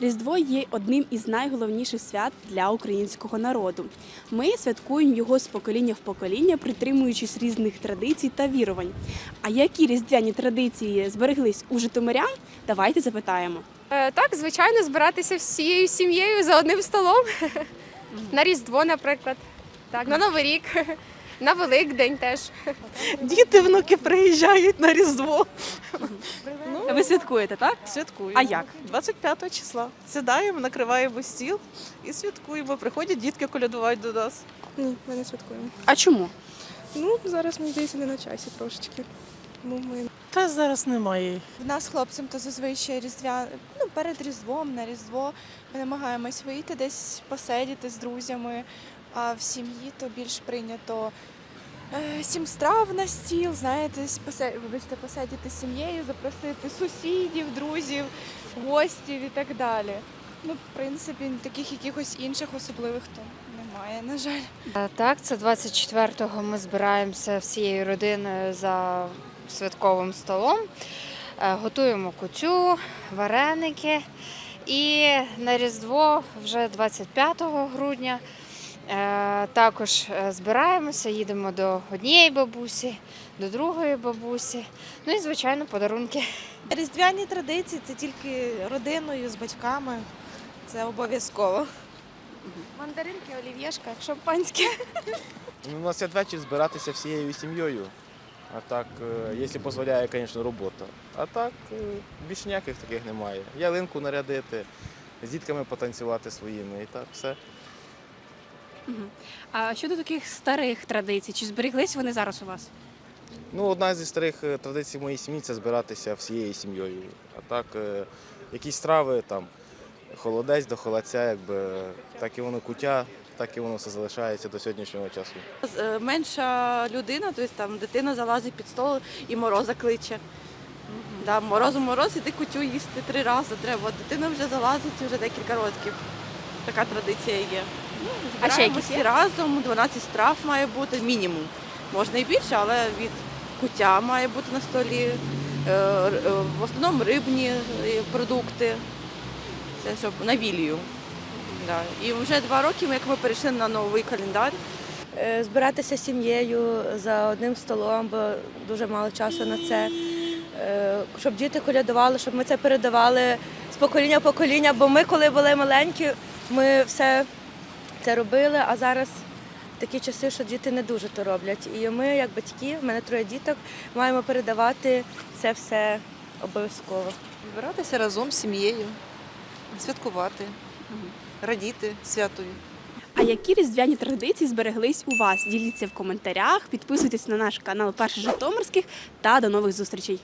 Різдво є одним із найголовніших свят для українського народу. Ми святкуємо його з покоління в покоління, притримуючись різних традицій та вірувань. А які різдвяні традиції збереглись у житомирян? Давайте запитаємо. Е, Так, звичайно, збиратися всією сім'єю за одним столом. На Різдво, наприклад. Так, на Новий рік, на Великдень теж. Діти, внуки приїжджають на Різдво. Ви святкуєте, так? Святкуємо. А як? 25 числа. Сідаємо, накриваємо стіл і святкуємо. Приходять дітки колядувати до нас. Ні, ми не святкуємо. А чому? Ну, зараз, мені здається, не на часі трошечки. Тому ми Та зараз немає. В нас хлопцям то зазвичай різдвя, ну перед Різдвом, на Різдво ми намагаємось вийти десь посидіти з друзями. А в сім'ї то більш прийнято сім страв на стіл, знаєте, вибачте, посидіти з сім'єю, запросити сусідів, друзів, гостів і так далі. Ну, в принципі, таких якихось інших особливих то немає, на жаль. Е, Так, це 24-го ми збираємося всією родиною за святковим столом. Е, Готуємо кутю, вареники. І на Різдво вже 25 грудня е, також е, збираємося, їдемо до однієї бабусі, до другої бабусі. Ну і, звичайно, подарунки. Різдвяні традиції це тільки родиною, з батьками. Це обов'язково. Мандаринки, олів'єшка, шампанське. Ну, на святвечір збиратися всією сім'єю. А так, е, якщо дозволяє, звісно, робота. А так, е, більш ніяких таких немає. Ялинку нарядити, з дітками потанцювати своїми і так все. А щодо таких старих традицій, чи збереглись вони зараз у вас? Ну, одна зі старих е, традицій моєї сім'ї це збиратися всією сім'єю. А так, е, якісь страви, там, холодець до холодця, якби, так і воно куття, так і воно все залишається до сьогоднішнього часу. Е, Менша людина, тобто там дитина залазить під стол і мороза кличе. Да, морозу мороз, іди кутю їсти три рази треба. Дитина вже залазить вже декілька років. Така традиція є. Ну, А ще якісь є? всі разом, 12 страв має бути, мінімум. Можна і більше, але від куття має бути на столі. Е, е, В основному рибні е, продукти. Це щоб на вілію. І вже два роки, як ми перейшли на новий календар. Збиратися з сім'єю за одним столом, бо дуже мало часу на це. Щоб діти колядували, щоб ми це передавали з покоління в покоління. Бо ми, коли були маленькі, ми все це робили, а зараз такі часи, що діти не дуже то роблять. І ми, як батьки, в мене троє діток, маємо передавати це все обов'язково. Збиратися разом з сім'єю, святкувати, радіти святою. А які різдвяні традиції збереглись у вас? Діліться в коментарях, підписуйтесь на наш канал Перший Житомирських та до нових зустрічей.